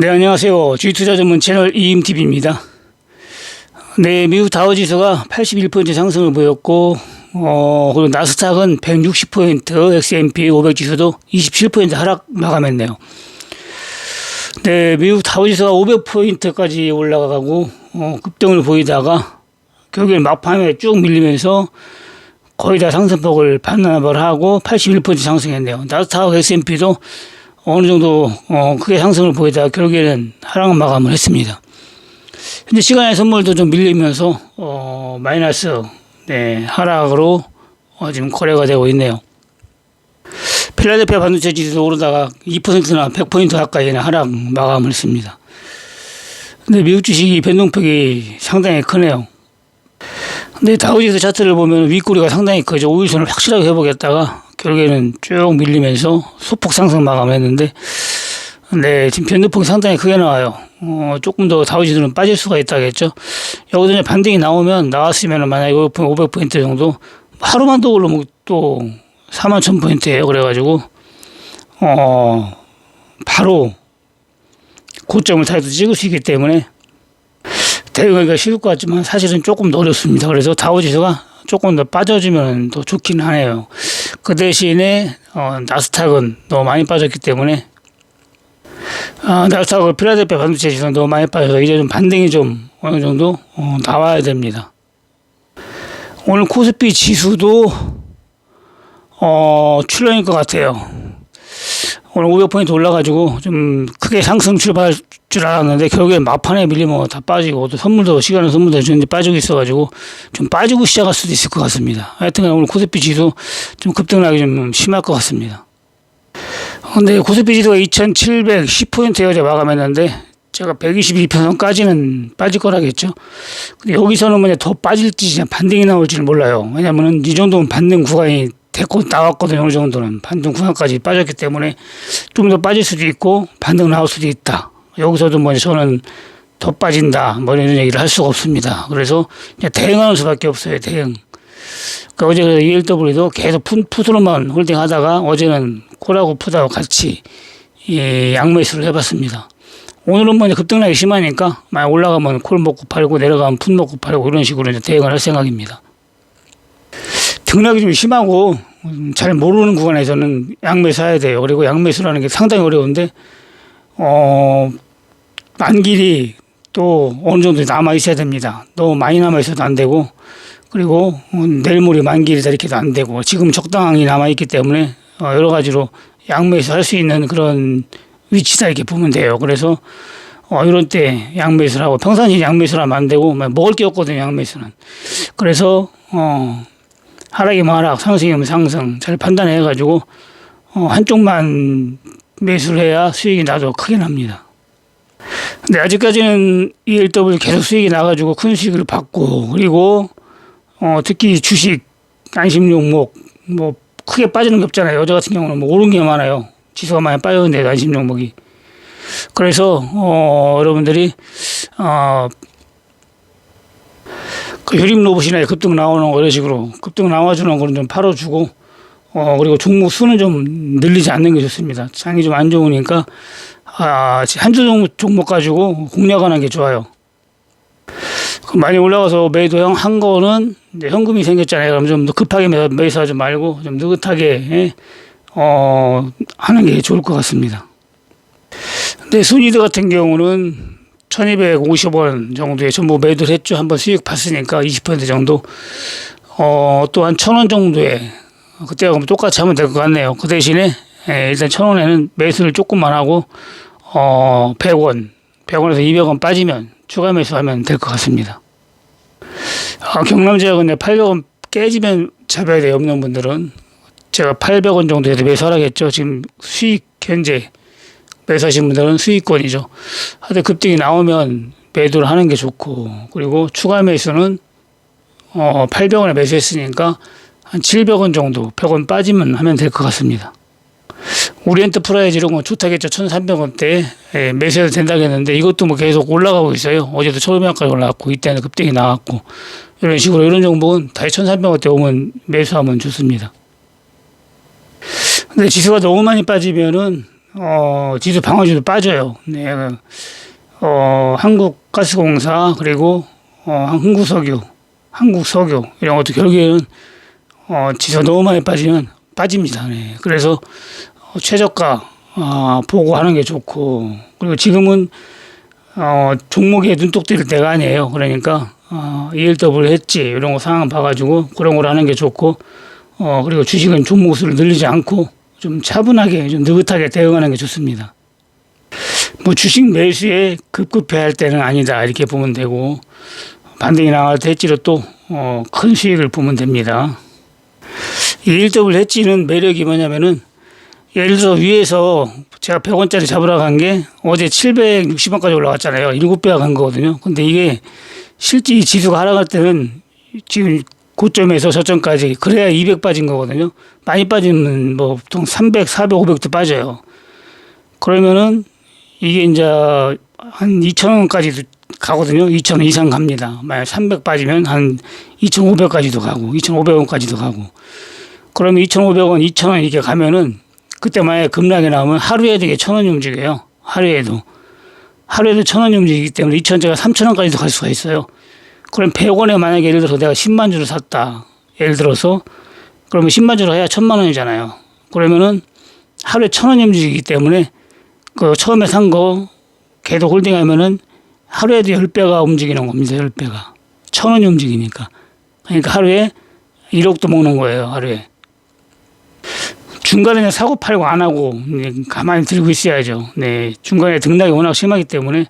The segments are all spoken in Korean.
네, 안녕하세요. 주투자 전문 채널 이임TV입니다. 네, 미국 다우지수가 81% 상승을 보였고, 어, 그리고 나스닥은 160포인트, S&P 500 지수도 27% 하락 마감했네요. 네, 미국 다우지수가 500포인트까지 올라가고, 어, 급등을 보이다가, 결국엔 막판에 쭉 밀리면서 거의 다 상승폭을 반납을 하고 81% 상승했네요. 나스닥 S&P도 어느 정도 어, 크게 상승을 보이다가 결국에는 하락 마감을 했습니다. 현재 시간의 선물도 좀 밀리면서 어, 마이너스 네, 하락으로 어, 지금 거래가 되고 있네요. 필라델피아 반도체 지수도 오르다가 2%나 100포인트 가까이는 하락 마감을 했습니다. 근데 미국 주식이 변동폭이 상당히 크네요. 근데 다우지수 차트를 보면 윗꼬리가 상당히 크죠. 5일선을 확실하게 회복했다가 결국에는 쭉 밀리면서 소폭 상승 마감했는데 네 지금 변동폭이 상당히 크게 나와요. 어, 조금 더 다우지수는 빠질 수가 있다겠죠. 여기서 이제 반등이 나오면 나왔으면 만약에 500포인트 정도 하루만 더 오르면 또 4만 1000포인트예요. 그래가지고 어 바로 고점을 다시 찍을 수 있기 때문에 대응하기가 쉬울 것 같지만 사실은 조금 더 어렵습니다. 그래서 다우지수가 조금 더 빠져주면 더 좋긴 하네요. 그 대신에 어, 나스닥은 너무 많이 빠졌기 때문에 어, 나스닥을 필라델피아 반도체 지수는 너무 많이 빠져서 이제 좀 반등이 좀 어느 정도 어, 나와야 됩니다. 오늘 코스피 지수도 어, 출렁일 것 같아요. 오늘 500포인트 올라가지고 좀 크게 상승 출발할 줄 알았는데 결국에 막판에 밀리면 다 빠지고 또 선물도 시간은 선물도 주는데 빠지고 있어가지고 좀 빠지고 시작할 수도 있을 것 같습니다. 하여튼 오늘 코스피 지수 좀 급등하기 좀 심할 것 같습니다. 근데 코스피 지수가 2710포인트에 어제 마감했는데 제가 122편까지는 빠질 거라겠죠. 근데 여기서는 뭐냐 더 빠질지 반등이 나올지는 몰라요. 왜냐면은 이 정도면 반등 구간이 됐고 나왔거든요. 어느 정도는 반등 구간까지 빠졌기 때문에 좀 더 빠질 수도 있고 반등 나올 수도 있다. 여기서도 뭐 저는 더 빠진다 뭐 이런 얘기를 할 수가 없습니다. 그래서 대응하는 수밖에 없어요. 대응. 그러니까 어제 그 ELW도 계속 푸드로만 홀딩하다가 어제는 콜하고 푸다고 같이 예, 양매수를 해봤습니다. 오늘은 뭐 급등락이 심하니까 만약 올라가면 콜 먹고 팔고 내려가면 푼 먹고 팔고 이런 식으로 이제 대응을 할 생각입니다. 등락이 좀 심하고 음, 잘 모르는 구간에서는 양매수 해야 돼요. 그리고 양매수라는 게 상당히 어려운데 어 만길이 또 어느 정도 남아 있어야 됩니다. 너무 많이 남아 있어도 안 되고 그리고 어, 내일 모레 만길이 이렇게도 안 되고 지금 적당히 남아 있기 때문에 어, 여러 가지로 양매수 할수 있는 그런 위치다 이렇게 보면 돼요. 그래서 어, 이런 때 양매수를 하고 평상시 양매수를 하면 안 되고 뭐 먹을 게 없거든요. 양매수는. 그래서 어 하락이면 하락, 상승이면 상승 잘 판단해 가지고 어, 한쪽만 매수를 해야 수익이 나도 크게 납니다. 근데 아직까지는 ELW 계속 수익이 나가지고 큰 수익을 받고 그리고 어, 특히 주식 안심 종목 뭐 크게 빠지는 게 없잖아요. 어제 같은 경우는 뭐 오른 게 많아요. 지수가 많이 빠졌는데 안심 종목이. 그래서 어, 여러분들이 어, 그 유림 로봇이나 급등 나오는 거 이런 식으로 급등 나와주는 거는 좀 팔아주고 어 그리고 종목 수는 좀 늘리지 않는 게 좋습니다. 장이 좀 안 좋으니까 아, 한주 종목, 가지고 공략하는 게 좋아요. 많이 올라가서 매도형 한 거는 이제 현금이 생겼잖아요. 그럼 좀 급하게 매수하지 말고 좀 느긋하게 예? 어, 하는 게 좋을 것 같습니다. 근데 순위드 같은 경우는 1250원 정도에 전부 매도를 했죠. 한번 수익 봤으니까 20% 정도. 어, 또한 1000원 정도에 그때하고 똑같이 하면 될 것 같네요. 그 대신에 예, 일단 1000원에는 매수를 조금만 하고 어, 100원, 100원에서 200원 빠지면 추가 매수하면 될 것 같습니다. 아, 경남 지역은 800원 깨지면 잡아야 돼요. 없는 분들은. 제가 800원 정도에도 매수하라겠죠. 지금 수익 현재 매수하신 분들은 수익권이죠. 하여튼 급등이 나오면 매도를 하는 게 좋고 그리고 추가 매수는 어 800원에 매수했으니까 한 700원 정도 100원 빠지면 하면 될 것 같습니다. 오리엔트 프라이즈 이런 건 좋다겠죠. 1300원대 예, 매수해도 된다겠는데 이것도 뭐 계속 올라가고 있어요. 어제도 1500원까지 올라갔고 이때는 급등이 나왔고 이런 식으로 이런 종목은 다시 1300원대 오면 매수하면 좋습니다. 근데 지수가 너무 많이 빠지면은 어, 지수 방어주도 빠져요. 네, 어, 한국가스공사 그리고 어, 한국석유, 한국석유 이런 것도 결국에는 어, 지수 너무 많이 빠지면 빠집니다. 네. 그래서 어, 최저가 어, 보고 하는 게 좋고 그리고 지금은 어, 종목에 눈독 들 때가 아니에요. 그러니까 어, ELW 했지 이런 거 상황 봐가지고 그런 걸 하는 게 좋고 어, 그리고 주식은 종목 수를 늘리지 않고 좀 차분하게 좀 느긋하게 대응하는 게 좋습니다. 뭐 주식 매수에 급급해 할 때는 아니다 이렇게 보면 되고 반등이 나갈 때 했지로 또 어, 큰 수익을 보면 됩니다. 이 1더블 해지는 매력이 뭐냐면은 예를 들어 위에서 제가 100원짜리 잡으러 간 게 어제 760원까지 올라갔잖아요. 7배가 간 거거든요. 근데 이게 실제 이 지수가 하락할 때는 지금 고점에서 저점까지 그래야 200 빠진 거거든요. 많이 빠지면 뭐 보통 300, 400, 500도 빠져요. 그러면은 이게 이제 한 2,000원까지도 가거든요. 2,000원 이상 갑니다. 만약 300 빠지면 한 2,500까지도 가고 2,500원까지도 가고 그러면 2,500원, 2,000원 이렇게 가면은 그때 만약에 급락이 나오면 하루에도 이게 1,000원이 움직여요. 하루에도. 하루에도 1,000원이 움직이기 때문에 2,000원짜리가 3,000원까지도 갈 수가 있어요. 그럼 100원에 만약에 예를 들어서 내가 10만 주를 샀다. 예를 들어서 그러면 10만 주를 해야 1,000만 원이잖아요. 그러면은 하루에 1,000원이 움직이기 때문에 그 처음에 산거 계속 홀딩하면은 하루에도 10배가 움직이는 겁니다. 10배가. 1,000원이 움직이니까. 그러니까 하루에 1억도 먹는 거예요. 하루에. 중간에 사고 팔고 안 하고 네, 가만히 들고 있어야죠. 네, 중간에 등락이 워낙 심하기 때문에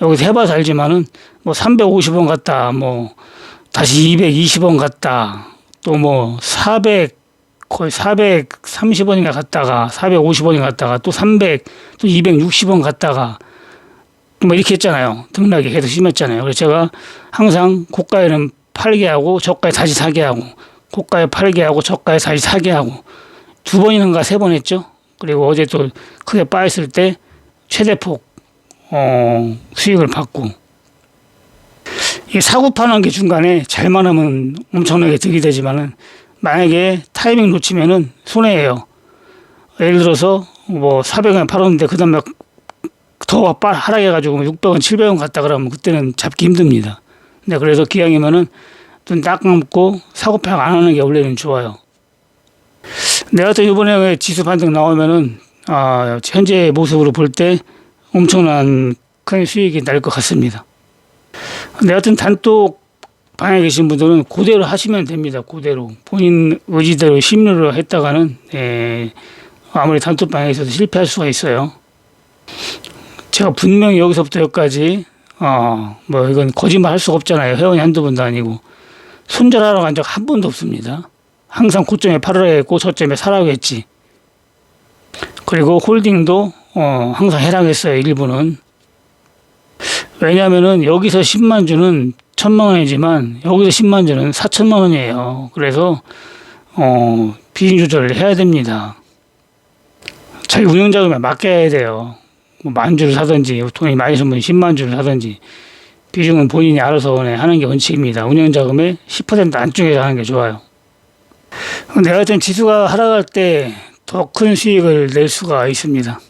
여기서 해봐서 알지만은 뭐 350원 갔다, 뭐 다시 220원 갔다, 또 뭐 400 거의 430원인가 갔다가 450원이 갔다가 또 300, 또 260원 갔다가 뭐 이렇게 했잖아요. 등락이 계속 심했잖아요. 그래서 제가 항상 고가에는 팔게 하고 저가에 다시 사게 하고 고가에 팔게 하고 저가에 다시 사게 하고 두 번이는가 세 번 했죠. 그리고 어제 또 크게 빠졌을 때 최대폭 어, 수익을 받고 이 사고 파는 게 중간에 잘만 하면 엄청나게 득이 되지만은 만약에 타이밍 놓치면은 손해예요. 예를 들어서 뭐 400원 팔았는데 그 다음에 더 빠- 하락해가지고 600원, 700원 갔다 그러면 그때는 잡기 힘듭니다. 네, 그래서 기왕이면은 좀딱 감고 사고 파악 안 하는 게 원래는 좋아요. 내가 또 이번에 지수 반등 나오면은 아, 현재 모습으로 볼 때 엄청난 큰 수익이 날 것 같습니다. 근데 하여튼 단독 방에 계신 분들은 그대로 하시면 됩니다. 그대로 본인 의지대로 심리로 했다가는 예, 아무리 단톡 방에 있어도 실패할 수가 있어요. 제가 분명히 여기서부터 여기까지 어, 뭐 이건 거짓말 할 수가 없잖아요. 회원이 한두 번도 아니고 손절하러 간 적 한 번도 없습니다. 항상 고점에 팔으라 했고 저점에 사라고 했지. 그리고 홀딩도 어, 항상 해당했어요. 일부는. 왜냐면은 여기서 10만 주는 천만 원이지만 여기서 10만 주는 4천만 원이에요. 그래서 어, 비중 조절을 해야 됩니다. 자기 운영 자금에 맡겨야 돼요. 뭐 만 주를 사든지 돈이 많이 쓰면 10만 주를 사든지 비중은 본인이 알아서 하는 게 원칙입니다. 운영 자금의 10% 안쪽에서 하는 게 좋아요. 근데 하여튼 지수가 하락할 때 더 큰 수익을 낼 수가 있습니다.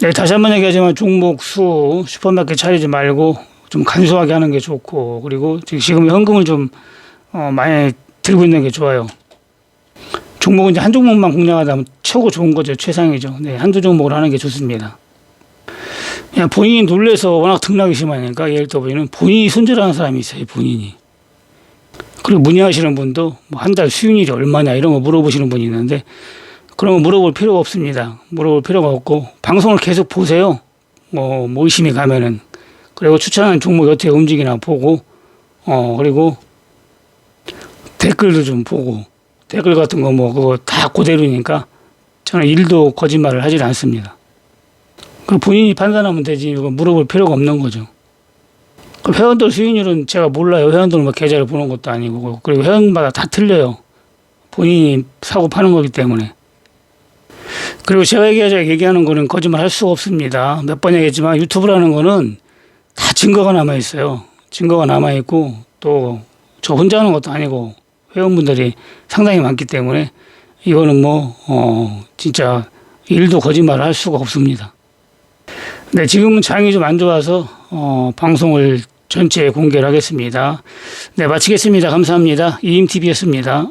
네, 다시 한 번 얘기하지만 종목 수 슈퍼마켓 차리지 말고 좀 간소하게 하는 게 좋고 그리고 지금 현금을 좀 어, 많이 들고 있는 게 좋아요. 종목은 이제 한 종목만 공략하다 보면 최고 좋은 거죠. 최상이죠. 네, 한두 종목을 하는 게 좋습니다. 본인이 놀래서 워낙 등락이 심하니까 예를 들어 보면 본인이 손절하는 사람이 있어요. 본인이. 그리고 문의하시는 분도 뭐 한 달 수익률이 얼마냐 이런 거 물어보시는 분이 있는데 그런 거 물어볼 필요가 없습니다. 물어볼 필요가 없고 방송을 계속 보세요. 뭐, 뭐 의심이 가면은 그리고 추천하는 종목이 어떻게 움직이나 보고 어 그리고 댓글도 좀 보고 댓글 같은 거 뭐 그거 다 그대로니까 저는 일도 거짓말을 하질 않습니다. 그 본인이 판단하면 되지 이거 물어볼 필요가 없는 거죠. 그 회원들 수익률은 제가 몰라요. 회원들 뭐 계좌를 보는 것도 아니고 그리고 회원마다 다 틀려요. 본인이 사고 파는 거기 때문에. 그리고 제가 얘기하자 얘기하는 거는 거짓말 할 수가 없습니다. 몇 번 얘기했지만 유튜브라는 거는 다 증거가 남아 있어요. 증거가 남아 있고 또 저 혼자 하는 것도 아니고 회원분들이 상당히 많기 때문에 이거는 뭐 어, 진짜 일도 거짓말을 할 수가 없습니다. 네, 지금은 장이 좀 안 좋아서 어, 방송을 전체 공개를 하겠습니다. 네, 마치겠습니다. 감사합니다. 이임TV였습니다.